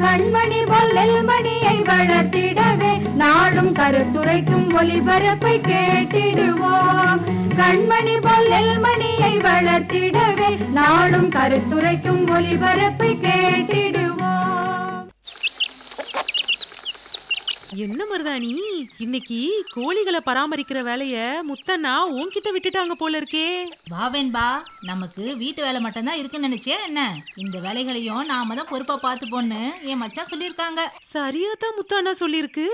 கண்மணி பொல்லில் மணியை வளர்த்திடவே நாடும் கருத்துரைக்கும் ஒளிபரப்பை கேட்டிடுவோம். கண்மணி பொல்லில் மணியை வளர்த்திடவே நாடும் கருத்துரைக்கும் ஒளிபரப்பை கேட்டிடுவோம். என்ன மருதாணி? இன்னைக்கு கோழிகளை பராமரிக்கிற வேலைய முத்தண்ணா உன்கிட்ட விட்டுட்டாங்க போல இருக்கே. வாவேன்பா நமக்கு வீட்டு வேலை மட்டும்தான் இருக்குன்னு நினைச்சியா என்ன? இந்த வேலைகளையும் நாம தான் பொறுப்பா பார்த்துப்போன்னு என் மச்சான் சொல்லியிருக்காங்க. சரியா தான் முத்தண்ணா சொல்லிருக்கு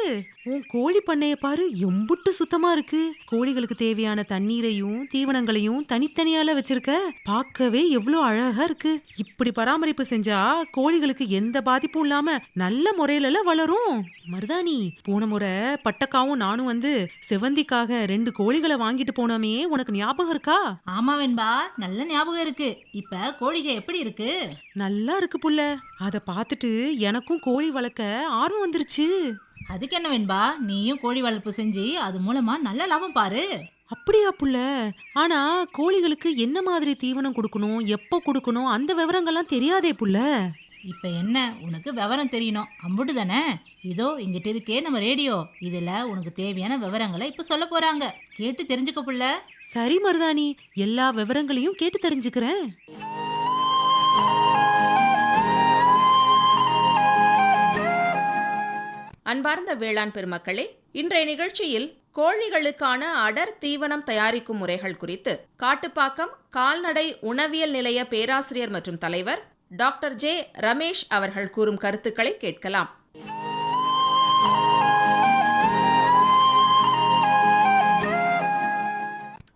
உன் கோழி பண்ணைய பாரு எம்புட்டு சுத்தமா இருக்கு. கோழிகளுக்கு தேவையான தண்ணீரையும் தீவனங்களையும் தனித்தனியால வச்சிருக்க பார்க்கவே எவ்வளோ அழகா இருக்கு. இப்படி பராமரிப்பு செஞ்சா கோழிகளுக்கு எந்த பாதிப்பும் இல்லாம நல்ல முறையில வளரும். மருதாணி போன முறை பட்டக்காவும் நானும் வந்து செவந்திக்காக ரெண்டு கோழிகளை வாங்கிட்டு போனோமே உனக்கு ஞாபகம் இருக்கா? ஆமா வெண்பா நல்ல ஞாபகம் இருக்கு. இப்ப கோழிகை எப்படி இருக்கு? நல்லா இருக்கு புள்ள. அத பார்த்துட்டு எனக்கும் கோழி வளர்க்க ஆர்வம் வந்துருச்சு. அதுக்கு என்ன வெண்பா நீயும் கோழி வளர்ப்பு செஞ்சு அது மூலமா நல்ல லாபம் பாரு. அப்படியா புள்ள. ஆனா கோழிகளுக்கு என்ன மாதிரி தீவனம் கொடுக்கணும் எப்போ கொடுக்கணும் அந்த விவரங்கள்லாம் தெரியாதே புள்ள. இப்ப என்ன? உனக்கு விவரம் தெரியணும். அம்புட்டு தானே? இதோ இங்கிட்ட இருக்கே நம்ம ரேடியோ. இதுல உனக்கு தேவையான விவரங்களை இப்ப சொல்ல போறாங்க. கேட்டு தெரிஞ்சுக்க புள்ள. சரி மருதாணி. எல்லா விவரங்களையும் கேட்டு தெரிஞ்சுக்கிறேன். அன்பார்ந்த வேளாண் பெருமக்களே இன்றைய நிகழ்ச்சியில் கோழிகளுக்கான அடர் தீவனம் தயாரிக்கும் முறைகள் குறித்து காட்டுப்பாக்கம் கால்நடை உணவியல் நிலைய பேராசிரியர் மற்றும் தலைவர் டாக்டர் ஜே ரமேஷ் அவர்கள் கூறும் கருத்துக்களை கேட்கலாம்.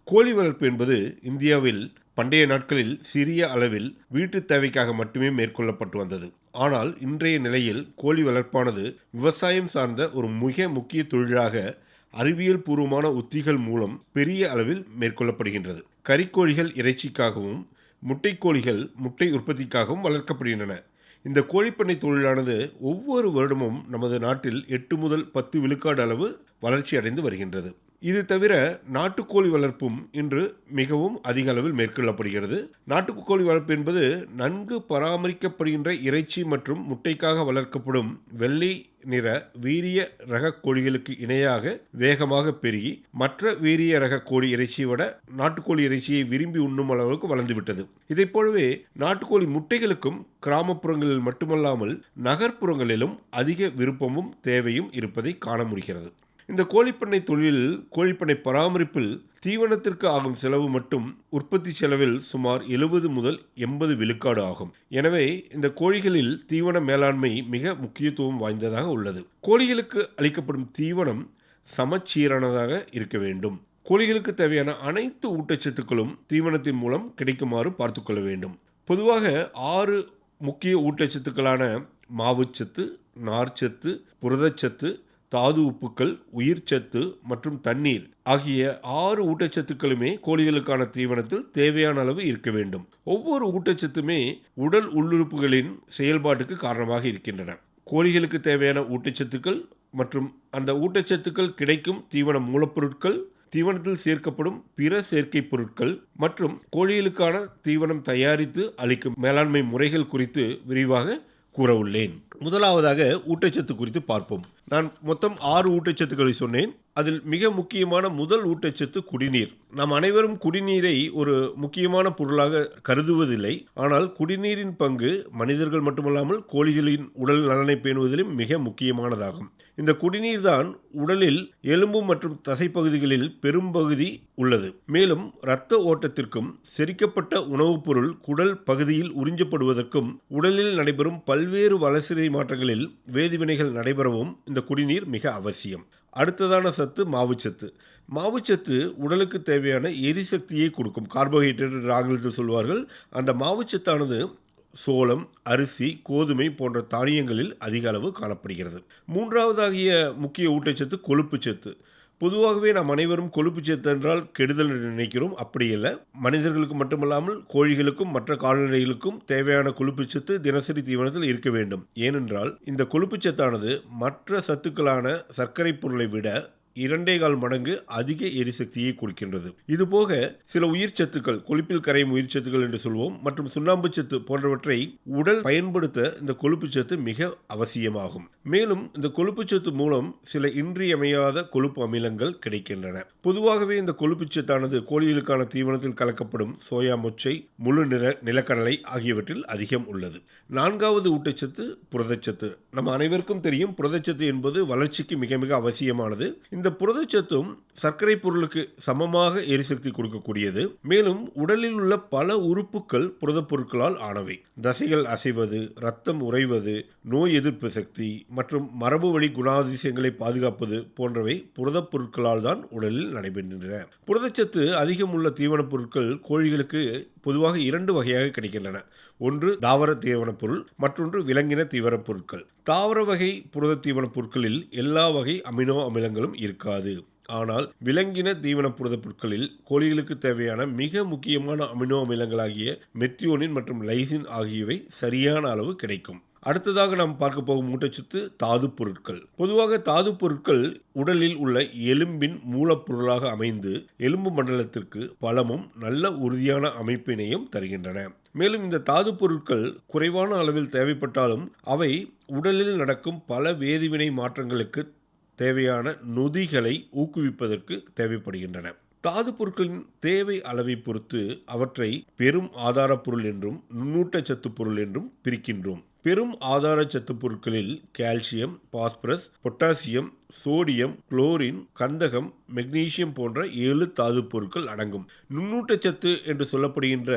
கோழி வளர்ப்பு என்பது இந்தியாவில் பண்டைய நாட்களில் சிறிய அளவில் வீட்டுத் தேவைக்காக மட்டுமே மேற்கொள்ளப்பட்டு வந்தது. ஆனால் இன்றைய நிலையில் கோழி வளர்ப்பானது விவசாயம் சார்ந்த ஒரு மிக முக்கிய தொழிலாக அறிவியல் பூர்வமான உத்திகள் மூலம் பெரிய அளவில் மேற்கொள்ளப்படுகின்றது. கறிக்கோழிகள் இறைச்சிக்காகவும் முட்டைக்கோழிகள் முட்டை உற்பத்திக்காகவும் வளர்க்கப்படுகின்றன. இந்த கோழிப்பண்ணை தொழிலானது ஒவ்வொரு வருடமும் நமது நாட்டில் எட்டு முதல் பத்து விழுக்காடு அளவு வளர்ச்சி அடைந்து வருகின்றது. இது தவிர நாட்டுக்கோழி வளர்ப்பும் இன்று மிகவும் அதிக அளவில் மேற்கொள்ளப்படுகிறது. நாட்டுக்கோழி வளர்ப்பு என்பது நன்கு பராமரிக்கப்படுகின்ற இறைச்சி மற்றும் முட்டைக்காக வளர்க்கப்படும் வெள்ளை நிற வீரிய ரக கோழிகளுக்கு இணையாக வேகமாக பெருகி மற்ற வீரிய ரக கோழி இறைச்சியை விட நாட்டுக்கோழி இறைச்சியை விரும்பி உண்ணும் அளவுக்கு வளர்ந்துவிட்டது. இதைப் போலவே நாட்டுக்கோழி முட்டைகளுக்கும் கிராமப்புறங்களில் மட்டுமல்லாமல் நகர்ப்புறங்களிலும் அதிக விருப்பமும் தேவையும் இருப்பதை காண முடிகிறது. இந்த கோழிப்பண்ணை தொழிலில் கோழிப்பண்ணை பராமரிப்பில் தீவனத்திற்கு ஆகும் செலவு மட்டும் உற்பத்தி செலவில் சுமார் எழுபது முதல் எண்பது விழுக்காடு ஆகும். எனவே இந்த கோழிகளில் தீவன மேலாண்மை மிக முக்கியத்துவம் வாய்ந்ததாக உள்ளது. கோழிகளுக்கு அளிக்கப்படும் தீவனம் சமச்சீரானதாக இருக்க வேண்டும். கோழிகளுக்கு தேவையான அனைத்து ஊட்டச்சத்துக்களும் தீவனத்தின் மூலம் கிடைக்குமாறு பார்த்துக்கொள்ள வேண்டும். பொதுவாக ஆறு முக்கிய ஊட்டச்சத்துக்களான மாவுச்சத்து நார்ச்சத்து புரதச்சத்து தாது உப்புக்கள் உயிர்ச்சத்து மற்றும் தண்ணீர் ஆகிய ஆறு ஊட்டச்சத்துக்களுமே கோழிகளுக்கான தீவனத்தில் தேவையான அளவு இருக்க வேண்டும். ஒவ்வொரு ஊட்டச்சத்துமே உடல் உள்ளுறுப்புகளின் செயல்பாட்டுக்கு காரணமாக இருக்கின்றன. கோழிகளுக்கு தேவையான ஊட்டச்சத்துக்கள் மற்றும் அந்த ஊட்டச்சத்துக்கள் கிடைக்கும் தீவன மூலப்பொருட்கள் தீவனத்தில் சேர்க்கப்படும் பிற சேர்க்கை பொருட்கள் மற்றும் கோழிகளுக்கான தீவனம் தயாரித்து அளிக்கும் மேலாண்மை முறைகள் குறித்து விரிவாக கூறவுள்ளேன் முதலாவதாக ஊட்டச்சத்து குறித்து பார்ப்போம். நான் மொத்தம் ஆறு ஊட்டச்சத்துக்களை சொன்னேன். அதில் மிக முக்கியமான முதல் ஊட்டச்சத்து குடிநீர். நாம் அனைவரும் குடிநீரை ஒரு முக்கியமான பொருளாக கருதுவதில்லை. ஆனால் குடிநீரின் பங்கு மனிதர்கள் மட்டுமல்லாமல் கோழிகளின் உடல் நலனை பேணுவதிலும் மிக முக்கியமானதாகும். இந்த குடிநீர் தான் உடலில் எலும்பு மற்றும் தசைப்பகுதிகளில் பெரும்பகுதி உள்ளது. மேலும் இரத்த ஓட்டத்திற்கும் செரிக்கப்பட்ட உணவுப் பொருள் குடல் பகுதியில் உறிஞ்சப்படுவதற்கும் உடலில் நடைபெறும் பல்வேறு வளர்சிதை மாற்றங்களில் வேதிவினைகள் நடைபெறவும் இந்த இந்த குடிநீர் மிக அவசியம். அடுத்ததான சத்து மாவுச்சத்து. மாவுச்சத்து உடலுக்கு தேவையான எரிசக்தியை கொடுக்கும். கார்போஹைட்ரேட் என்று ஆங்கிலத்தில் சொல்வார்கள். அந்த மாவுச்சத்தானது சோளம் அரிசி கோதுமை போன்ற தானியங்களில் அதிக அளவு காணப்படுகிறது. மூன்றாவதாகிய முக்கிய ஊட்டச்சத்து கொழுப்புச்சத்து. பொதுவாகவே நாம் அனைவரும் கொழுப்புச்சத்து என்றால் கெடுதல் என்று நினைக்கிறோம். அப்படி இல்லை மனிதர்களுக்கு மட்டுமல்லாமல் கோழிகளுக்கும் மற்ற கால்நடைகளுக்கும் தேவையான கொழுப்புச்சத்து தினசரி தீவனத்தில் இருக்க வேண்டும். ஏனென்றால் இந்த கொழுப்புச்சத்தானது மற்ற சத்துக்களான சர்க்கரை பொருளை விட இரண்டே கால் மடங்கு அதிக எரிசக்தியை கொடுக்கின்றது. இதுபோக சில உயிர் சத்துக்கள் கொழுப்பில் கரையும் உயிர் சத்துக்கள் என்று சொல்வோம் மற்றும் சுண்ணாம்பு சத்து போன்றவற்றை உடல் பயன்படுத்த இந்த கொழுப்பு சத்து மிக அவசியமாகும். மேலும் இந்த கொழுப்பு சத்து மூலம் சில இன்றியமையாத கொழுப்பு அமிலங்கள் கிடைக்கின்றன. பொதுவாகவே இந்த கொழுப்பு சத்தானது கோழிகளுக்கான தீவனத்தில் கலக்கப்படும் சோயா மொச்சை முழு நில நிலக்கடலை ஆகியவற்றில் அதிகம் உள்ளது. நான்காவது ஊட்டச்சத்து புரதச்சத்து. நம்ம அனைவருக்கும் தெரியும் புரதச்சத்து என்பது வளர்ச்சிக்கு மிக மிக அவசியமானது. இந்த இந்த புரதச்சத்தும் சர்க்கரை பொருளுக்கு சமமாக எரிசக்தி கொடுக்கக்கூடியது. மேலும் உடலில் உள்ள பல உறுப்புகள் புரதப் பொருட்களால் ஆனவை. தசைகள் அசைவது ரத்தம் உறைவது நோய் எதிர்ப்பு சக்தி மற்றும் மரபு வழி குணாதிசயங்களை பாதுகாப்பது போன்றவை புரதப் பொருட்களால் தான் உடலில் நடைபெறுகின்றன. புரதச்சத்து அதிகம் உள்ள தீவனப் பொருட்கள் கோழிகளுக்கு பொதுவாக இரண்டு வகையாக கிடைக்கின்றன. ஒன்று தாவர தீவனப் பொருள் மற்றொன்று விலங்கின தீவனப் பொருட்கள். தாவர வகை புரத தீவனப் பொருட்களில் எல்லா வகை அமினோ அமிலங்களும் இருக்காது. ஆனால் விலங்கின தீவன புரத பொருட்களில் கோழிகளுக்கு தேவையான மிக முக்கியமான அமினோ அமிலங்களாகிய மெத்தியோனின் மற்றும் லைசின் ஆகியவை சரியான அளவு கிடைக்கும். அடுத்ததாக நாம் பார்க்க போகும் ஊட்டச்சத்து தாது பொருட்கள். பொதுவாக தாது பொருட்கள் உடலில் உள்ள எலும்பின் மூலப்பொருளாக அமைந்து எலும்பு மண்டலத்திற்கு பலமும் நல்ல உறுதியான அமைப்பினையும் தருகின்றன. மேலும் இந்த தாது பொருட்கள் குறைவான அளவில் தேவைப்பட்டாலும் அவை உடலில் நடக்கும் பல வேதிவினை மாற்றங்களுக்கு தேவையான நொதிகளை ஊக்குவிப்பதற்கு தேவைப்படுகின்றன. தாது பொருட்களின் தேவை அளவை பொறுத்து அவற்றை பெரும் ஆதாரப் பொருள் என்றும் நுண்ணூட்டச்சத்து பொருள் என்றும் பிரிக்கின்றோம். பெரும் ஆதார சத்து பொருட்களில் calcium phosphorus potassium sodium chlorine கந்தகம் மெக்னீசியம் போன்ற ஏழு தாது பொருட்கள் அடங்கும். நுண்ணூட்டச்சத்து என்று சொல்லப்படுகின்ற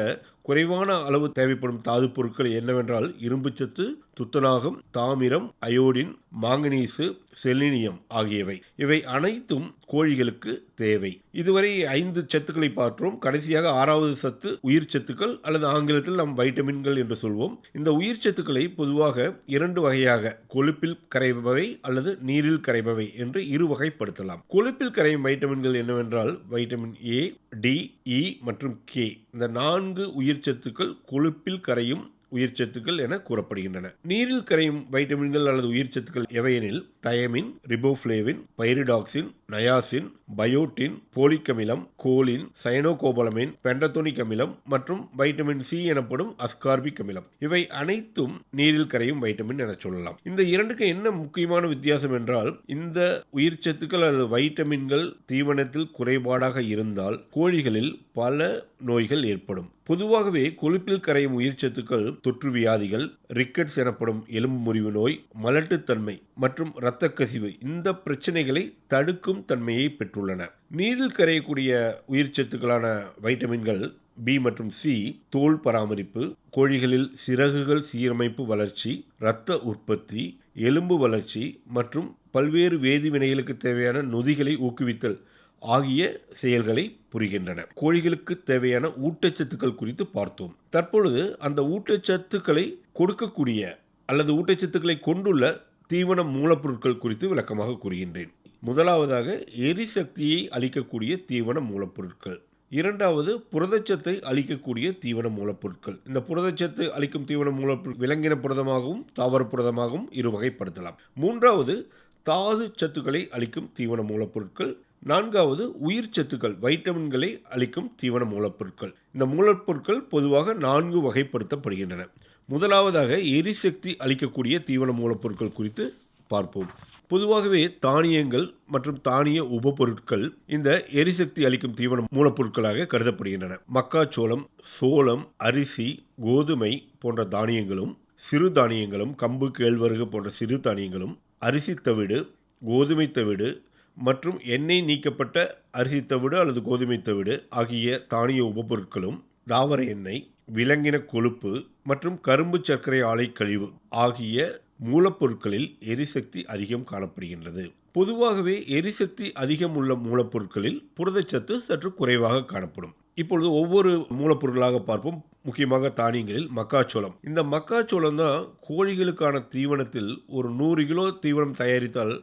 குறைவான அளவு தேவைப்படும் தாது பொருட்கள் என்னவென்றால் இரும்புச்சத்து துத்தநாகம் தாமிரம் அயோடின் மாங்கனீசு செலினியம் ஆகியவை. இவை அனைத்தும் கோழிகளுக்கு தேவை. இதுவரை ஐந்து சத்துக்களை பார்த்தோம். கடைசியாக ஆறாவது சத்து உயிர் சத்துக்கள் அல்லது ஆங்கிலத்தில் நாம் வைட்டமின்கள் என்று சொல்வோம். இந்த உயிர் சத்துக்களை பொதுவாக இரண்டு வகையாக கொழுப்பில் கரைபவை அல்லது நீரில் கரைபவை என்று இரு வகைப்படுத்தலாம். கொழுப்பில் கரையும் வைட்டமின்கள் என்னவென்றால் வைட்டமின் ஏ டி இ மற்றும் கே இந்த நான்கு உயிர் சத்துக்கள் கொழுப்பில் கரையும் உயிர்ச்சத்துக்கள் என கூறப்படுகின்றன. நீரில் கரையும் வைட்டமின்கள் அல்லது உயிர் சத்துக்கள் எவையெனில் thiamine riboflavin pyridoxine niacin biotin folic அமிலம் கோலின் சயனோகோபலமின் பெண்டத்தோனிக் அமிலம் மற்றும் வைட்டமின் சி எனப்படும் அஸ்கார்பிக் அமிலம் இவை அனைத்தும் நீரில் கரையும் வைட்டமின் என சொல்லலாம். இந்த இரண்டுக்கு என்ன முக்கியமான வித்தியாசம் என்றால் இந்த உயிர்ச்சத்துக்கள் அல்லது வைட்டமின்கள் தீவனத்தில் குறைபாடாக இருந்தால் கோழிகளில் பல நோய்கள் ஏற்படும். பொதுவாகவே கொழுப்பில் கரையும் உயிர் சத்துக்கள் தொற்று வியாதிகள் ரிக்கெட்ஸ் எனப்படும் எலும்பு முறிவு நோய் மலட்டுத்தன்மை மற்றும் இரத்த கசிவு இந்த பிரச்சனைகளை தடுக்கும் தன்மையை பெற்றுள்ளன. நீரில் கரையக்கூடிய உயிர் சத்துக்களான வைட்டமின்கள் பி மற்றும் சி தோல் பராமரிப்பு கோழிகளில் சிறகுகள் சீரமைப்பு வளர்ச்சி இரத்த உற்பத்தி எலும்பு வளர்ச்சி மற்றும் பல்வேறு வேதிவினைகளுக்கு தேவையான நொதிகளை ஊக்குவித்தல் ஆகிய செயல்களை புரிகின்றன. கோழிகளுக்கு தேவையான ஊட்டச்சத்துக்கள் குறித்து பார்த்தோம். தற்பொழுது அந்த ஊட்டச்சத்துக்களை கொடுக்கக்கூடிய அல்லது ஊட்டச்சத்துக்களை கொண்டுள்ள தீவன மூலப்பொருட்கள் குறித்து விளக்கமாக கூறுகின்றேன். முதலாவதாக எரிசக்தியை அளிக்கக்கூடிய தீவன மூலப்பொருட்கள். இரண்டாவது புரதச்சத்தை அளிக்கக்கூடிய தீவன மூலப்பொருட்கள். இந்த புரதச்சத்து அளிக்கும் தீவன மூலப்பொருள் விலங்கின புரதமாகவும் தாவர புரதமாகவும் இரு வகைப்படுத்தலாம் மூன்றாவது தாது சத்துக்களை அளிக்கும் தீவன மூலப்பொருட்கள். நான்காவது உயிர் சத்துக்கள் வைட்டமின்களை அளிக்கும் தீவன மூலப்பொருட்கள். இந்த மூலப்பொருட்கள் பொதுவாக நான்கு வகைப்படுத்தப்படுகின்றன. முதலாவதாக எரிசக்தி அளிக்கக்கூடிய தீவன மூலப்பொருட்கள் குறித்து பார்ப்போம். பொதுவாகவே தானியங்கள் மற்றும் தானிய உபப்பொருட்கள் இந்த எரிசக்தி அளிக்கும் தீவன மூலப்பொருட்களாக கருதப்படுகின்றன. மக்காச்சோளம் சோளம் அரிசி கோதுமை போன்ற தானியங்களும் சிறு தானியங்களும் கம்பு கேழ்வரகு போன்ற சிறு தானியங்களும் அரிசி தவிடு கோதுமை தவிடு மற்றும் எண்ணெய் நீக்கப்பட்ட அரிசி தவிடு அல்லது கோதுமை தவிடு ஆகிய தானிய உபப்பொருட்களும் தாவர எண்ணெய் விலங்கின கொழுப்பு மற்றும் கரும்பு சர்க்கரை ஆலை கழிவு ஆகிய மூலப்பொருட்களில் எரிசக்தி அதிகம் காணப்படுகின்றது. பொதுவாகவே எரிசக்தி அதிகம் உள்ள மூலப்பொருட்களில் புரதச்சத்து சற்று குறைவாக காணப்படும். இப்பொழுது ஒவ்வொரு மூலப்பொருட்களாக பார்ப்போம். முக்கியமாக தானியங்களில் மக்காச்சோளம். இந்த மக்காச்சோளம் தான் கோழிகளுக்கான தீவனத்தில் ஒரு நூறு கிலோ தீவனம் தயாரித்தால்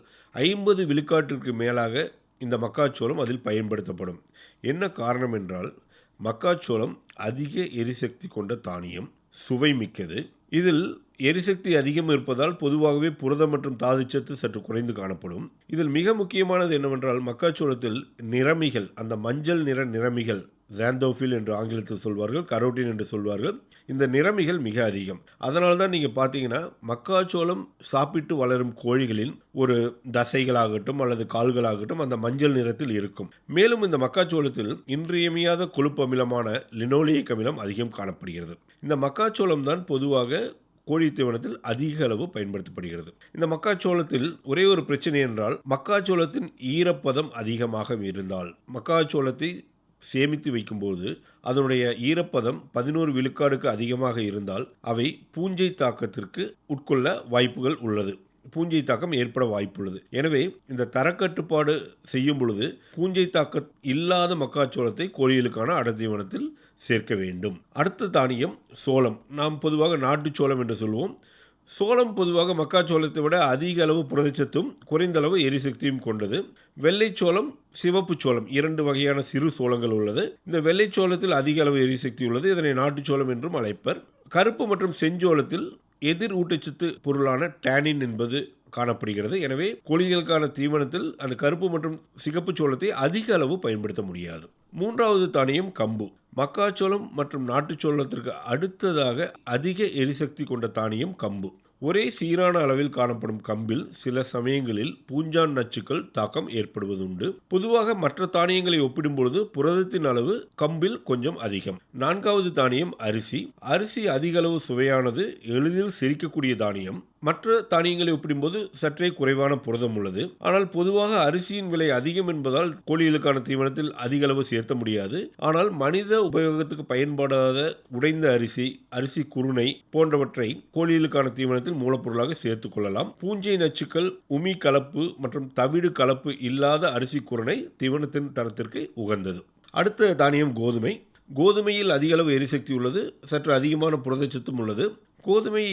ஐம்பது விழுக்காட்டிற்கு மேலாக இந்த மக்காச்சோளம் அதில் பயன்படுத்தப்படும். என்ன காரணம் என்றால் மக்காச்சோளம் அதிக எரிசக்தி கொண்ட தானியம் சுவை மிக்கது. இதில் எரிசக்தி அதிகம் இருப்பதால் பொதுவாகவே புரதம் மற்றும் தாதுச்சத்து சற்று குறைந்து காணப்படும். இதில் மிக முக்கியமானது என்னவென்றால் மக்காச்சோளத்தில் நிறமிகள் அந்த மஞ்சள் நிற நிறமிகள் ஜாந்தோஃபில் என்று ஆங்கிலத்தில் சொல்வார்கள் கரோட்டின் என்று சொல்வார்கள். இந்த நிறமிகள் மிக அதிகம். அதனால தான் நீங்கள் பார்த்தீங்கன்னா மக்காச்சோளம் சாப்பிட்டு வளரும் கோழிகளின் ஒரு தசைகளாகட்டும் அல்லது கால்களாகட்டும் அந்த மஞ்சள் நிறத்தில் இருக்கும். மேலும் இந்த மக்காச்சோளத்தில் இன்றியமையாத கொழுப்பு அமிலமான லினோலியக் அமிலம் அதிகம் காணப்படுகிறது. இந்த மக்காச்சோளம் தான் பொதுவாக கோழி தீவனத்தில் அதிக அளவு பயன்படுத்தப்படுகிறது. இந்த மக்காச்சோளத்தில் ஒரே ஒரு பிரச்சனை என்றால் மக்காச்சோளத்தின் ஈரப்பதம் அதிகமாக இருந்தால் மக்காச்சோளத்தை சேமித்து வைக்கும்போது அதனுடைய ஈரப்பதம் பதினோரு விழுக்காடுக்கு அதிகமாக இருந்தால் அவை பூஞ்சை தாக்கத்திற்கு உட்கொள்ள வாய்ப்புகள் உள்ளது. பூஞ்சை தாக்கம் ஏற்பட வாய்ப்புள்ளது. எனவே இந்த தரக்கட்டுப்பாடு செய்யும் பொழுது பூஞ்சை தாக்க இல்லாத மக்காச்சோளத்தை கோழிகளுக்கான அடர்த்தீவனத்தில் சேர்க்க வேண்டும். அடுத்த தானியம் சோளம். நாம் பொதுவாக நாட்டுச் சோளம் என்று சொல்லுவோம் சோளம் பொதுவாக மக்காச்சோளத்தை விட அதிக அளவு புரதச்சத்தும் குறைந்த அளவு எரிசக்தியும் கொண்டது. வெள்ளைச்சோளம் சிவப்பு சோளம் இரண்டு வகையான சிறு சோளங்கள் உள்ளது. இந்த வெள்ளைச்சோளத்தில் அதிக அளவு எரிசக்தி உள்ளது. இதனை நாட்டுச்சோளம் என்றும் அழைப்பர். கருப்பு மற்றும் செஞ்சோளத்தில் எதிர் ஊட்டச்சத்து பொருளான டேனின் என்பது காணப்படுகிறது. எனவே கோழிகளுக்கான தீவனத்தில் அந்த கருப்பு மற்றும் சிகப்பு சோளத்தை அதிக அளவு பயன்படுத்த முடியாது. மூன்றாவது தானியம் கம்பு. மக்காச்சோளம் மற்றும் நாட்டுச்சோளத்திற்கு அடுத்ததாக அதிக எரிசக்தி கொண்ட தானியம் கம்பு. ஒரே சீரான அளவில் காணப்படும் கம்பில் சில சமயங்களில் பூஞ்சான் நச்சுக்கள் தாக்கம் ஏற்படுவதுண்டு. பொதுவாக மற்ற தானியங்களை ஒப்பிடும்பொழுது புரதத்தின் அளவு கம்பில் கொஞ்சம் அதிகம். நான்காவது தானியம் அரிசி. அரிசி அதிக அளவு சுவையானது எளிதில் சிரிக்கக்கூடிய தானியம். மற்ற தானியங்களை ஒப்பிடும்போது சற்றே குறைவான புரதம் உள்ளது. ஆனால் பொதுவாக அரிசியின் விலை அதிகம் என்பதால் கோழிகளுக்கான தீவனத்தில் அதிக அளவு சேர்த்த முடியாது. ஆனால் மனித உபயோகத்துக்கு பயன்படாத உடைந்த அரிசி அரிசி குருணை போன்றவற்றை கோழிகளுக்கான தீவனத்தில் மூலப்பொருளாக சேர்த்துக் கொள்ளலாம். பூஞ்சை நச்சுக்கள் உமி கலப்பு மற்றும் தவிடு கலப்பு இல்லாத அரிசி குருணை தீவனத்தின் தரத்திற்கு உகந்தது. அடுத்த தானியம் கோதுமை. கோதுமையில் அதிக அளவு எரிசக்தி உள்ளது. சற்று அதிகமான புரதச்சத்தும் உள்ளது. கோதுமை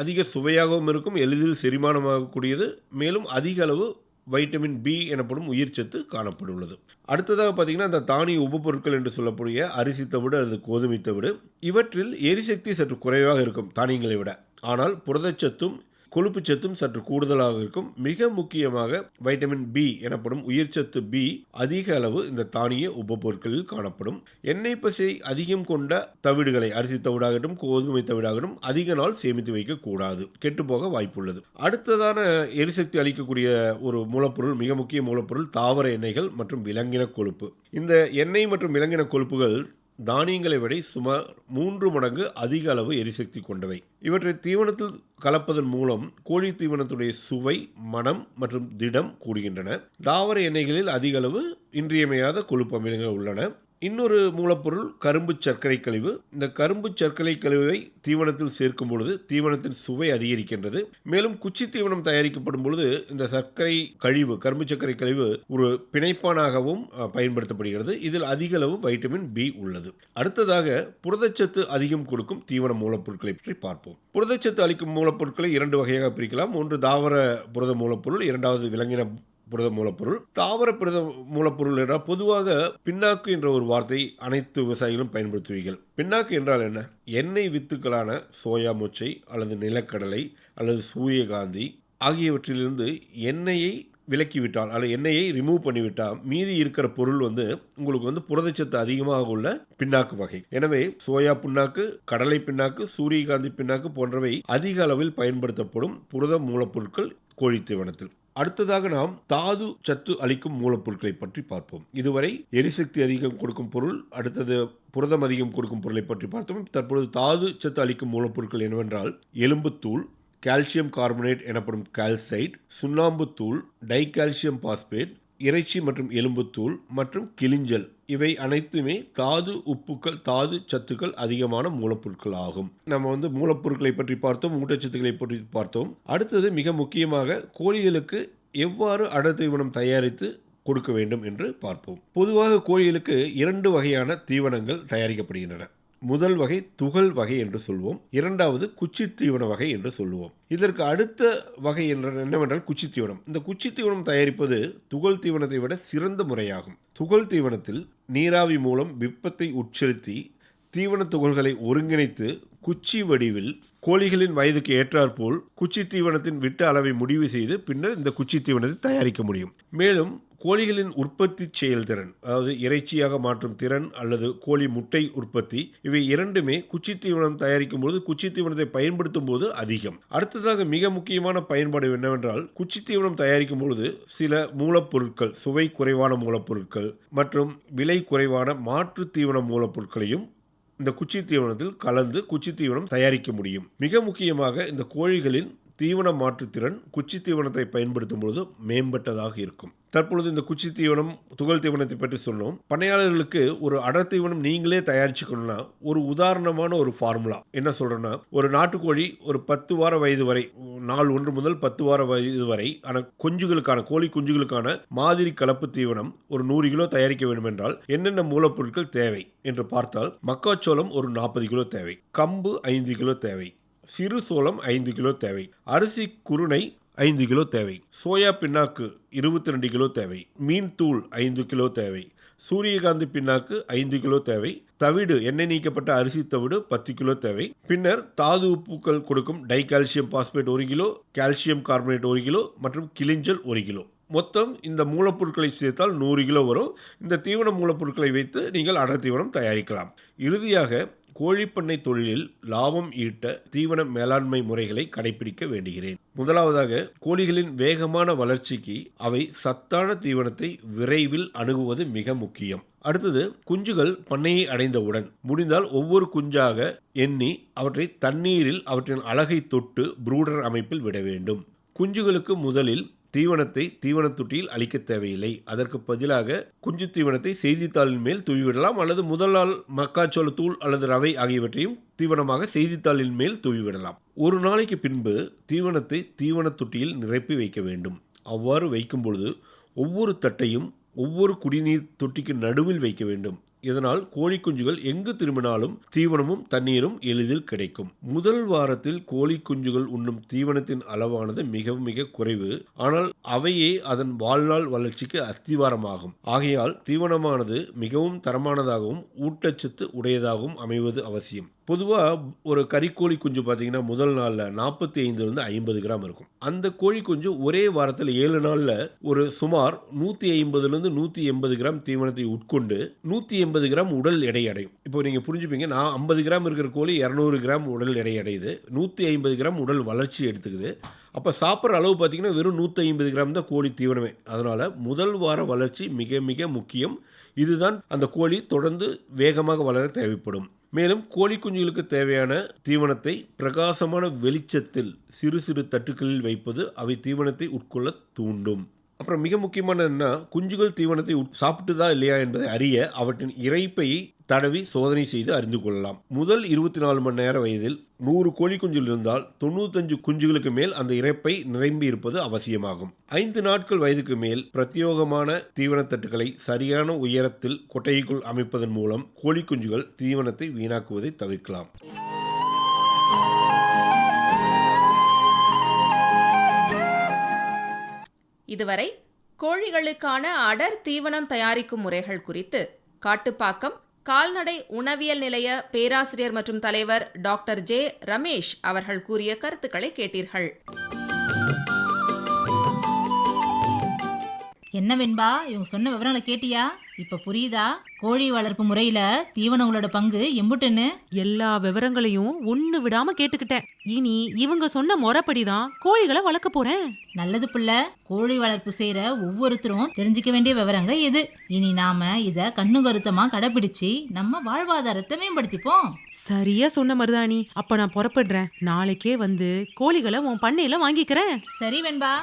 அதிக சுவையாகவும் இருக்கும் எளிதில் செரிமானமாகக்கூடியது. மேலும் அதிக அளவு வைட்டமின் பி எனப்படும் உயிர்ச்சத்து காணப்பட்டுள்ளது அடுத்ததாக பார்த்தீங்கன்னா அந்த தானிய உபப்பொருட்கள் என்று சொல்லக்கூடிய அரிசி தவிடு அல்லது கோதுமை தவிடு இவற்றில் எரிசக்தி சற்று குறைவாக இருக்கும் தானியங்களை விட. ஆனால் புரதச்சத்தும் கொழுப்பு சத்தும் சற்று கூடுதலாக இருக்கும். மிக முக்கியமாக வைட்டமின் பி எனப்படும் உயிர்ச்சத்து பி அதிக அளவு இந்த தானிய உபப்பொருட்களில் காணப்படும். எண்ணெய் பசை அதிகம் கொண்ட தவிடுகளை அரிசி தவிடாகட்டும் கோதுமை தவிடாகட்டும் அதிக நாள் சேமித்து வைக்கக்கூடாது. கெட்டுப்போக வாய்ப்புள்ளது. அடுத்ததான எரிசக்தி அளிக்கக்கூடிய ஒரு மூலப்பொருள் மிக முக்கிய மூலப்பொருள் தாவர எண்ணெய்கள் மற்றும் விலங்கின கொழுப்பு. இந்த எண்ணெய் மற்றும் விலங்கின கொழுப்புகள் தானியங்களை விட சுமார் மூன்று மடங்கு அதிக அளவு எரிசக்தி கொண்டவை. இவற்றை தீவனத்தில் கலப்பதன் மூலம் கோழி தீவனத்துடைய சுவை மனம் மற்றும் திடம் கூடுகின்றன. தாவர எண்ணெய்களில் அதிக அளவு இன்றியமையாத கொழுப்பு அமிலங்கள் உள்ளன. இன்னொரு மூலப்பொருள் கரும்பு சர்க்கரை கழிவு. இந்த கரும்பு சர்க்கரை கழிவை தீவனத்தில் சேர்க்கும் பொழுது தீவனத்தின் சுவை அதிகரிக்கின்றது. மேலும் குச்சி தீவனம் தயாரிக்கப்படும் பொழுது இந்த சர்க்கரை கழிவு கரும்பு சர்க்கரை கழிவு ஒரு பிணைப்பானாகவும் பயன்படுத்தப்படுகிறது. இதில் அதிக அளவு வைட்டமின் பி உள்ளது. அடுத்ததாக புரதச்சத்து அதிகம் கொடுக்கும் தீவன மூலப்பொருட்களை பற்றி பார்ப்போம். புரதச்சத்து அளிக்கும் மூலப்பொருட்களை இரண்டு வகையாக பிரிக்கலாம். ஒன்று தாவர புரத மூலப்பொருள் இரண்டாவது விலங்கின புரத மூலப்பொருள் தாவர புரத மூலப்பொருள் என்றால் பொதுவாக பின்னாக்கு என்ற ஒரு வார்த்தை அனைத்து விவசாயிகளும் பயன்படுத்துவீர்கள். பின்னாக்கு என்றால் என்ன? எண்ணெய் வித்துக்களான சோயா மூச்சை அல்லது நிலக்கடலை அல்லது சூரியகாந்தி ஆகியவற்றிலிருந்து எண்ணெயை விலக்கிவிட்டால் அல்லது எண்ணெயை ரிமூவ் பண்ணிவிட்டால் மீதி இருக்கிற பொருள் வந்து உங்களுக்கு வந்து புரதச்சத்து அதிகமாக உள்ள பின்னாக்கு வகை. எனவே சோயா பின்னாக்கு கடலை பின்னாக்கு சூரியகாந்தி பின்னாக்கு போன்றவை அதிக அளவில் பயன்படுத்தப்படும் புரத மூலப்பொருட்கள் கோழி தீவனத்தில் அடுத்ததாக நாம் தாது சத்து அளிக்கும் மூலப்பொருட்களை பற்றி பார்ப்போம். இதுவரை எரிசக்தி அதிகம் கொடுக்கும் பொருள் அடுத்தது புரதம் அதிகம் கொடுக்கும் பொருளை பற்றி பார்த்தோம். தற்பொழுது தாது சத்து அளிக்கும் மூலப்பொருட்கள் என்னவென்றால் எலும்புத்தூள் கால்சியம் கார்பனேட் எனப்படும் கால்சைட் சுண்ணாம்புத்தூள் டைகால்சியம் பாஸ்பேட் இறைச்சி மற்றும் எலும்புத்தூள் மற்றும் கிளிஞ்சல். இவை அனைத்துமே தாது உப்புக்கள் தாது சத்துக்கள் அதிகமான மூலப்பொருட்கள் ஆகும் நம்ம வந்து மூலப்பொருட்களை பற்றி பார்த்தோம் ஊட்டச்சத்துக்களை பற்றி பார்த்தோம். அடுத்தது மிக முக்கியமாக கோழிகளுக்கு எவ்வாறு அடர் தீவனம் தயாரித்து கொடுக்க வேண்டும் என்று பார்ப்போம். பொதுவாக கோழிகளுக்கு இரண்டு வகையான தீவனங்கள் தயாரிக்கப்படுகின்றன. முதல் வகை துகள் வகை என்று சொல்வோம். இரண்டாவது குச்சி தீவன வகை என்று சொல்லுவோம் இதற்கு அடுத்த வகை என்ற என்னவென்றால் குச்சி தீவனம். இந்த குச்சி தீவனம் தயாரிப்பது துகள் தீவனத்தை விட சிறந்த முறையாகும். துகள் தீவனத்தில் நீராவி மூலம் வெப்பத்தை உட்செலுத்தி தீவன துகள்களை ஒருங்கிணைத்து குச்சி வடிவில் கோழிகளின் வயதுக்கு ஏற்றாற்போல் குச்சி தீவனத்தின் விட்ட அளவை முடிவு செய்து பின்னர் இந்த குச்சி தீவனத்தை தயாரிக்க முடியும். மேலும் கோழிகளின் உற்பத்தி செயல்திறன் அதாவது இறைச்சியாக மாற்றும் திறன் அல்லது கோழி முட்டை உற்பத்தி இவை இரண்டுமே குச்சி தீவனம் தயாரிக்கும் போது குச்சி தீவனத்தை பயன்படுத்தும் போது அதிகம். அடுத்ததாக மிக முக்கியமான பயன்பாடு என்னவென்றால் குச்சி தீவனம் தயாரிக்கும் பொழுது சில மூலப்பொருட்கள் சுவை குறைவான மூலப்பொருட்கள் மற்றும் விலை குறைவான மாற்று தீவன மூலப்பொருட்களையும் இந்த குச்சி தீவனத்தில் கலந்து குச்சி தீவனம் தயாரிக்க முடியும். மிக முக்கியமாக இந்த கோழிகளின் தீவன மாற்றுத்திறன் குச்சி தீவனத்தை பயன்படுத்தும் பொழுது மேம்பட்டதாக இருக்கும். தற்பொழுது இந்த குச்சி தீவனம் துகள் தீவனத்தை பற்றி சொன்னோம். பணியாளர்களுக்கு ஒரு அடர் தீவனம் நீங்களே தயாரிச்சுக்கணும்னா ஒரு உதாரணமான ஒரு ஃபார்முலா என்ன சொல்கிறேன்னா ஒரு நாட்டுக்கோழி ஒரு பத்து வார வயது வரை நாள் ஒன்று முதல் பத்து வார வயது வரை ஆனால் குஞ்சுகளுக்கான கோழி குஞ்சுகளுக்கான மாதிரி கலப்பு தீவனம் ஒரு நூறு கிலோ தயாரிக்க வேண்டும் என்றால் என்னென்ன மூலப்பொருட்கள் தேவை என்று பார்த்தால் மக்காச்சோளம் ஒரு நாற்பது கிலோ தேவை கம்பு ஐந்து கிலோ தேவை சிறு சோளம் ஐந்து கிலோ தேவை. அரிசி குருணை ஐந்து கிலோ தேவை. சோயா பின்னாக்கு இருபத்தி ரெண்டு கிலோ தேவை. மீன் தூள் ஐந்து கிலோ தேவை. சூரியகாந்தி பின்னாக்கு ஐந்து கிலோ தேவை. தவிடு எண்ணெய் நீக்கப்பட்ட அரிசி தவிடு பத்து கிலோ தேவை. பின்னர் தாது உப்புக்கள் கொடுக்கும் டை கால்சியம் பாஸ்பேட் ஒரு கிலோ கால்சியம் கார்பனேட் ஒரு கிலோ மற்றும் கிளிஞ்சல் ஒரு கிலோ. மொத்தம் இந்த மூலப்பொருட்களை சேர்த்தால் நூறு கிலோ வரும். இந்த தீவன மூலப்பொருட்களை வைத்து நீங்கள் அடர் தீவனம் தயாரிக்கலாம். இறுதியாக கோழிப்பண்ணை தொழிலில் லாபம் ஈட்ட தீவன மேலாண்மை முறைகளை கடைபிடிக்க வேண்டுகிறேன். முதலாவதாக கோழிகளின் வேகமான வளர்ச்சிக்கு அவை சத்தான தீவனத்தை விரைவில் அணுகுவது மிக முக்கியம். அடுத்தது குஞ்சுகள் பண்ணையை அடைந்தவுடன் முடிந்தால் ஒவ்வொரு குஞ்சாக எண்ணி அவற்றை தண்ணீரில் அவற்றின் அழகை தொட்டு ப்ரூடர் அமைப்பில் விட வேண்டும். குஞ்சுகளுக்கு முதலில் தீவனத்தை தீவனத்தொட்டியில் அளிக்க தேவையில்லை. அதற்கு பதிலாக குஞ்சு தீவனத்தை செய்தித்தாளின் மேல் தூவிவிடலாம் அல்லது முதல் நாள் மக்காச்சோள தூள் அல்லது ரவை ஆகியவற்றையும் தீவனமாக செய்தித்தாளின் மேல் தூவிவிடலாம். ஒரு நாளைக்கு பின்பு தீவனத்தை தீவனத்தொட்டியில் நிரப்பி வைக்க வேண்டும். அவ்வாறு வைக்கும் பொழுது ஒவ்வொரு தட்டையும் ஒவ்வொரு குடிநீர் தொட்டிக்கு நடுவில் வைக்க வேண்டும். இதனால் கோழி குஞ்சுகள் எங்கு திரும்பினாலும் தீவனமும் தண்ணீரும் எளிதில் கிடைக்கும். முதல் வாரத்தில் கோழி குஞ்சுகள் உண்ணும் தீவனத்தின் அளவானது மிக மிக குறைவு. ஆனால் அவையே அதன் வாழ்நாள் வளர்ச்சிக்கு அஸ்திவாரமாகும். ஆகையால் தீவனமானது மிகவும் தரமானதாகவும் ஊட்டச்சத்து உடையதாகவும் அமைவது அவசியம். பொதுவாக ஒரு கறிக்கோழி குஞ்சு பார்த்தீங்கன்னா முதல் நாளில் நாற்பத்தி ஐந்துலேருந்து ஐம்பது கிராம் இருக்கும். அந்த கோழி குஞ்சு ஒரே வாரத்தில் ஏழு நாளில் ஒரு சுமார் நூற்றி ஐம்பதுலேருந்து நூற்றி எண்பது கிராம் தீவனத்தை உட்கொண்டு நூற்றி எண்பது கிராம் உடல் எடை அடையும். இப்போ நீங்கள் புரிஞ்சுப்பீங்க நான் ஐம்பது கிராம் இருக்கிற கோழி இரநூறு கிராம் உடல் எடை அடையுது. நூற்றி ஐம்பது கிராம் உடல் வளர்ச்சி எடுத்துக்குது. அப்போ சாப்பிட்ற அளவு பார்த்தீங்கன்னா வெறும் நூற்றி ஐம்பது கிராம் தான் கோழி தீவனமே. அதனால் முதல் வார வளர்ச்சி மிக மிக முக்கியம். இதுதான் அந்த கோழி தொடர்ந்து வேகமாக வளர தேவைப்படும். மேலும் கோழி குஞ்சுகளுக்கு தேவையான தீவனத்தை பிரகாசமான வெளிச்சத்தில் சிறு சிறு தட்டுக்களில் வைப்பது அவை தீவனத்தை உட்கொள்ள தூண்டும். அப்புறம் மிக முக்கியமான என்ன குஞ்சுகள் தீவனத்தை உட்- சாப்பிட்டுதா இல்லையா என்பதை அறிய அவற்றின் இறைப்பையை தடவி சோதனை செய்து அறிந்து கொள்ளலாம். முதல் இருபத்தி நாலு மணி நேர வயதில் நூறு கோழி குஞ்சுகள் இருந்தால் தொண்ணூத்தஞ்சு குஞ்சுகளுக்கு மேல் அந்த இறப்பை நிரம்பி இருப்பது அவசியமாகும். ஐந்து நாட்கள் வயதுக்கு மேல் பிரத்யோகமான தீவனத்தட்டுகளை சரியான உயரத்தில் கொட்டைக்குள் அமைப்பதன் மூலம் கோழி குஞ்சுகள் தீவனத்தை வீணாக்குவதை தவிர்க்கலாம். இதுவரை கோழிகளுக்கான அடர் தீவனம் தயாரிக்கும் முறைகள் குறித்து காட்டுப்பாக்கம் கால்நடை உணவியல் நிலைய பேராசிரியர் மற்றும் தலைவர் டாக்டர் ஜே ரமேஷ் அவர்கள் கூறிய கருத்துக்களை கேட்டீர்கள். என்ன வெண்பா இவங்க சொன்ன விவரங்களை கேட்டியா? இப்ப புரியுதா? கோழி வளர்ப்பு முறையில தீவனங்களோட பங்கு எம்புட்டுன்னு. எல்லா விவரங்களையும் ஒண்ணு விடாம கேட்டுக்கிட்டேன். இனி இவங்க சொன்ன முறைப்படிதான் கோழிகளை வளர்க்க போறேன். நல்லது புள்ள. கோழி வளர்ப்பு செய்யற ஒவ்வொருத்தரும் தெரிஞ்சுக்க வேண்டிய விவரங்க இது இனி நாம இத கண்ணு கருத்தமா கடைபிடிச்சு நம்ம வாழ்வாதாரத்தை மேம்படுத்திப்போம். சரியா சொன்ன மருதாணி. அப்ப நான் புறப்படுறேன். நாளைக்கே வந்து கோழிகளை உன் பண்ணையில வாங்கிக்கிறேன். சரி வெண்பா.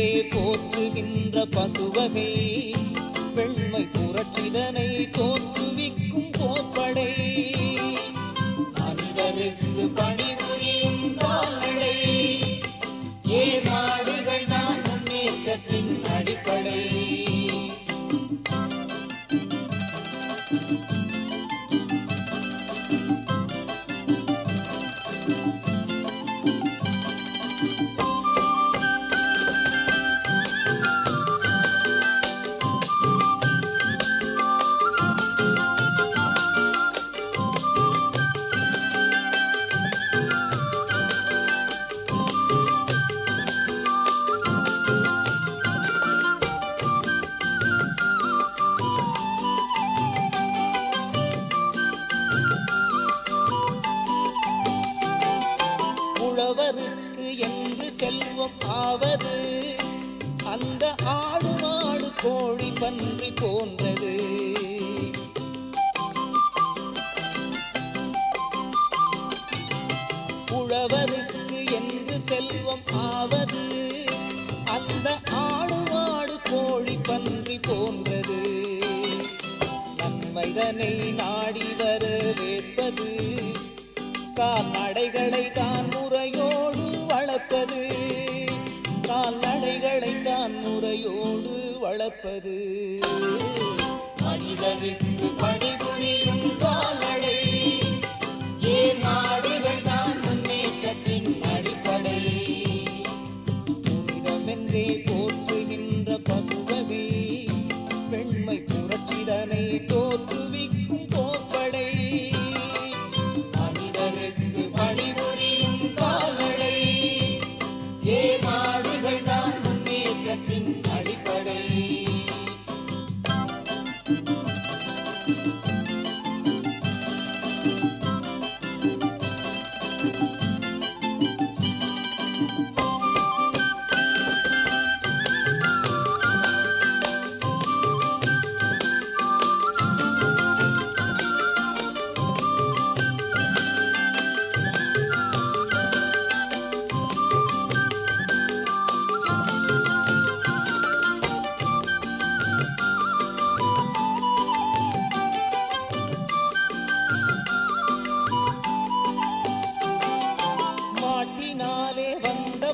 புனிதமென்றே போற்றுகின்ற பசுவகை வெண்மை புரட்சிதனை தோற்றுவிக்கும் போப்படை. மனிதருக்கு பணிபுரியும் பாலடை ஏ நாடுகள் தான் முன்னேற்றத்தின் அடிப்படை. பன்றி போன்றது. உழவருக்கு என்று செல்வம் ஆவது அந்த ஆடுவாடு கோழி பன்றி போன்றது. நன்மைதனை நாடி வரவேற்பது கால்நடைகளை தான் முறையோடு வளர்ப்பது கால்நடைகளை தான் முறையோடு வளர்ப்பது. மனிதருக்கு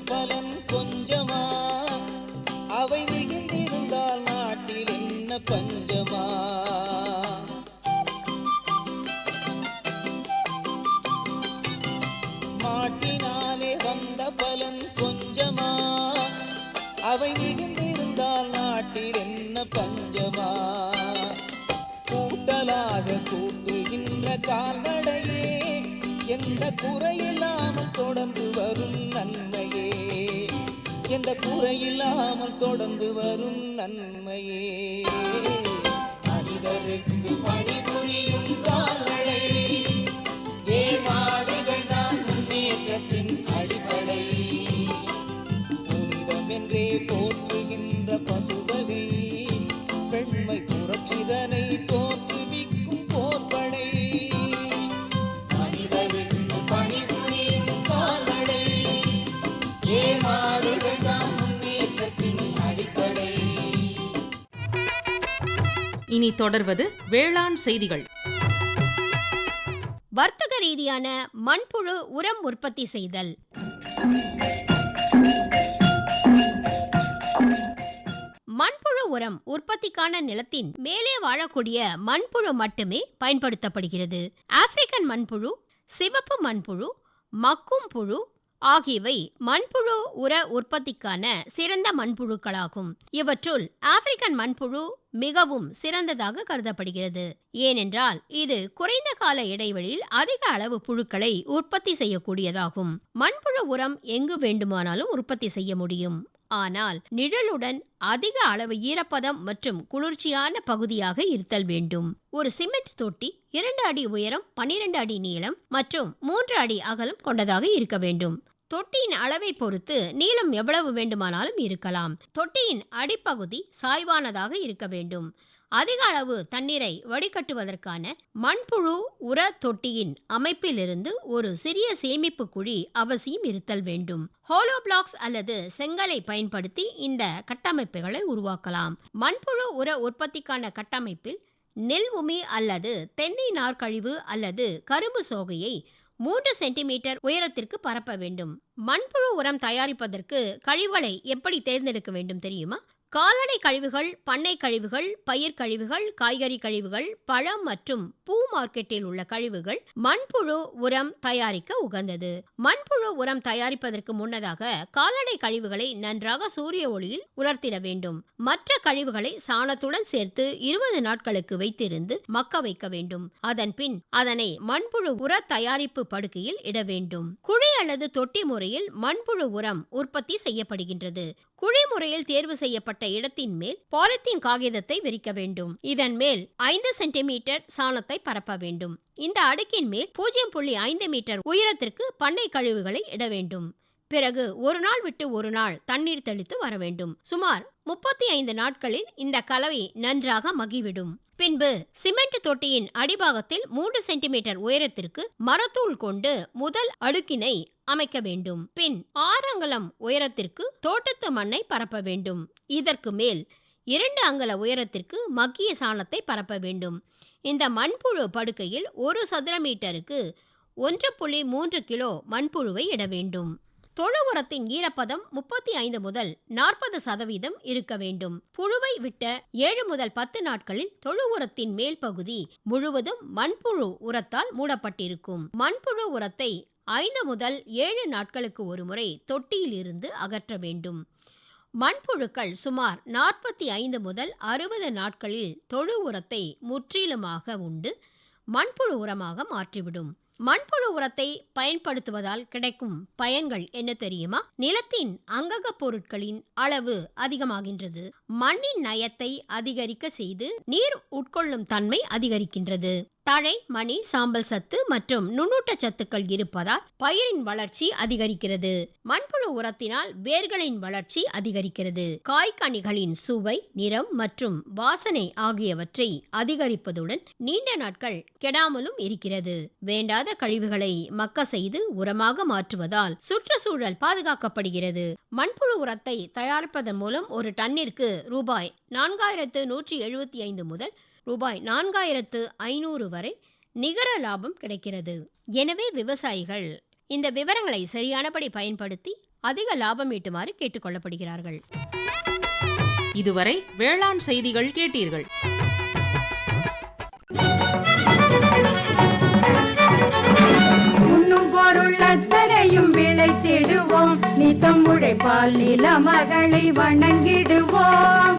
பலன் கொஞ்சமா? அவை மிகுந்திருந்தால் நாட்டில் என்ன பஞ்சமா? மாட்டினாலே வந்த பலன் கொஞ்சமா? அவை மிகுந்திருந்தால் நாட்டில் என்ன பஞ்சமா? கூட்டலாக கூட்டுகின்ற கால்நடையே எந்த குறையில்லாமல் தொடர்ந்து வரும் நன்மையே. எந்த குறையில்லாமல் தொடர்ந்து வரும் நன்மையே. மனிதருக்கு பணிபுரியும் கால்நடை ஏ மாடுகள் தான் முன்னேற்றத்தின் அடிப்படை. புனிதமென்றே போற்றுகின்ற பசு இனி தொடர்வது வேளாண் செய்திகள். வர்த்தக ரீதியான மண்புழு உரம் உற்பத்தி செய்தல். மண்புழு உரம் உற்பத்திக்கான நிலத்தின் மேலே வாழக்கூடிய மண்புழு மட்டுமே பயன்படுத்தப்படுகிறது. ஆப்பிரிக்கன் மண்புழு சிவப்பு மண்புழு மக்கும் புழு ஆகியவை மண்புழு உர உற்பத்திக்கான சிறந்த மண்புழுக்களாகும். இவற்றுள் ஆப்பிரிக்கன் மண்புழு மிகவும் சிறந்ததாக கருதப்படுகிறது. ஏனென்றால் இது குறைந்த கால இடைவெளியில் அதிக அளவு புழுக்களை உற்பத்தி செய்யக்கூடியதாகும். மண்புழு உரம் எங்கு வேண்டுமானாலும் உற்பத்தி செய்ய முடியும். ஆனால் நிழலுடன் அதிக அளவு ஈரப்பதம் மற்றும் குளிர்ச்சியான பகுதியாக இருத்தல் வேண்டும். ஒரு சிமெண்ட் தொட்டி இரண்டு அடி உயரம் பன்னிரண்டு அடி நீளம் மற்றும் மூன்று அடி அகலம் கொண்டதாக இருக்க வேண்டும். தொட்டியின் அளவை பொறுத்து நீளம் எவ்வளவு வேண்டுமானாலும் இருக்கலாம். தொட்டியின் அடிப்பகுதி சாய்வானதாக இருக்க வேண்டும். அதிக அளவு தண்ணீரை வடிகட்டுவதற்கான மண்புழு உர தொட்டியின் அமைப்பிலிருந்து ஒரு சிறிய சேமிப்பு குழி அவசியம் இருத்தல் வேண்டும். ஹோலோ பிளாக்ஸ் அல்லது செங்கலை பயன்படுத்தி இந்த கட்டமைப்புகளை உருவாக்கலாம். மண்புழு உர உற்பத்திக்கான கட்டமைப்பில் நெல் உமி அல்லது தென்னை நார்க்கழிவு அல்லது கரும்பு சோகையை மூன்று சென்டிமீட்டர் உயரத்திற்கு பரப்ப வேண்டும். மண்புழு உரம் தயாரிப்பதற்கு கழிவுகளை எப்படி தேர்ந்தெடுக்க வேண்டும் தெரியுமா? கால்நடை கழிவுகள் பண்ணை கழிவுகள் பயிர் கழிவுகள் காய்கறி கழிவுகள் பழம் மற்றும் பூ மார்க்கெட்டில் உள்ள கழிவுகள் மண்புழு உரம் தயாரிக்க உகந்தது. மண்புழு உரம் தயாரிப்பதற்கு முன்னதாக கால்நடை கழிவுகளை நன்றாக சூரிய ஒளியில் உலர்த்திட வேண்டும். மற்ற கழிவுகளை சாணத்துடன் சேர்த்து இருபது நாட்களுக்கு வைத்திருந்து மக்க வைக்க வேண்டும். அதன் பின் அதனை மண்புழு உர தயாரிப்பு படுக்கையில் இட வேண்டும். குழி அல்லது தொட்டி முறையில் மண்புழு உரம் உற்பத்தி செய்யப்படுகின்றது. குழி முறையில் தேர்வு செய்யப்பட்ட இடத்தின் மேல் பாலித்தீன் காகிதத்தை விரிக்க வேண்டும். இதன் மேல் ஐந்து சென்டிமீட்டர் சாணத்தை பரப்ப வேண்டும். இந்த அடுக்கின் மேல் பூஜ்ஜியம் புள்ளி ஐந்து மீட்டர் உயரத்திற்கு பண்ணை கழிவுகளை இட வேண்டும். பிறகு ஒரு நாள் விட்டு ஒரு நாள் தண்ணீர் தெளித்து வர வேண்டும். சுமார் முப்பத்தி ஐந்து நாட்களில் இந்த கலவை நன்றாக மகிவிடும் பின்பு சிமெண்ட் தொட்டியின் அடிபாகத்தில் மூன்று சென்டிமீட்டர் உயரத்திற்கு மரத்தூள் கொண்டு முதல் அடுக்கினை அமைக்க வேண்டும். பின் ஆறங்கலம் உயரத்திற்கு தோட்டத்து மண்ணை பரப்ப வேண்டும். இதற்கு மேல் இரண்டு அங்கல உயரத்திற்கு மக்கிய சாணத்தை பரப்ப வேண்டும். இந்த மண்புழு படுக்கையில் ஒரு சதுர மீட்டருக்கு ஒன்று புள்ளி மூன்று கிலோ மண்புழுவை இட வேண்டும். தொழு உரத்தின் ஈரப்பதம் முப்பத்தி ஐந்து முதல் நாற்பது சதவீதம் இருக்க வேண்டும். புழுவை விட்ட ஏழு முதல் பத்து நாட்களில் தொழு உரத்தின் மேல் பகுதி முழுவதும் மண்புழு உரத்தால் மூடப்பட்டிருக்கும். மண்புழு உரத்தை ஐந்து முதல் ஏழு நாட்களுக்கு ஒருமுறை தொட்டியில் இருந்து அகற்ற வேண்டும். மண்புழுக்கள் சுமார் நாற்பத்தி ஐந்து முதல் அறுபது நாட்களில் தொழு உரத்தை முற்றிலுமாக உண்டு மண்புழு உரமாக மாற்றிவிடும். மண்புழு உரத்தை பயன்படுத்துவதால் கிடைக்கும் பயன்கள் என்ன தெரியுமா? நிலத்தின் அங்கக பொருட்களின் அளவு அதிகமாகின்றது. மண்ணின் நயத்தை அதிகரிக்க செய்து நீர் உட்கொள்ளும் தன்மை அதிகரிக்கின்றது. தழை மணி சாம்பல் சத்து மற்றும் நுண்ணூட்ட சத்துக்கள் இருப்பதால் பயிரின் வளர்ச்சி அதிகரிக்கிறது. மண்புழு உரத்தினால் வேர்களின் வளர்ச்சி அதிகரிக்கிறது. காய்கனிகளின் சுவை நிறம் மற்றும் வாசனை ஆகியவற்றை அதிகரிப்பதுடன் நீண்ட நாட்கள் கெடாமலும் இருக்கிறது. வேண்டாத கழிவுகளை மக்க செய்து உரமாக மாற்றுவதால் சுற்றுச்சூழல் பாதுகாக்கப்படுகிறது. மண்புழு உரத்தை தயாரிப்பதன் மூலம் ஒரு டன்னிற்கு ரூபாய் நான்காயிரத்து நூற்றி எழுபத்தி ஐந்து முதல் ரூபாய் நான்காயிரத்து ஐநூறு வரை நிகர லாபம் கிடைக்கிறது. எனவே விவசாயிகள் இந்த விவரங்களை சரியானபடி பயன்படுத்தி அதிக லாபம் ஈட்டுமாறு கேட்டுக்கொள்ளப்படுகிறார்கள். இதுவரை வேளாண் செய்திகள் கேட்டீர்கள். உண்ணும் பொருள் அத்தனையும் விளைத்திடுவோம் நித்தம் உழைப்பால் நில மகளை வணங்கிடுவோம்.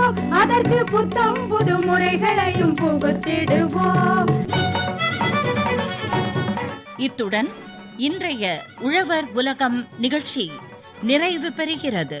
திருத்திடுவோம் அதற்கு புத்தம் புது முறைகளையும் புகுத்திடுவோம். இத்துடன் இன்றைய உழவர் உலகம் நிகழ்ச்சி நிறைவு பெறுகிறது.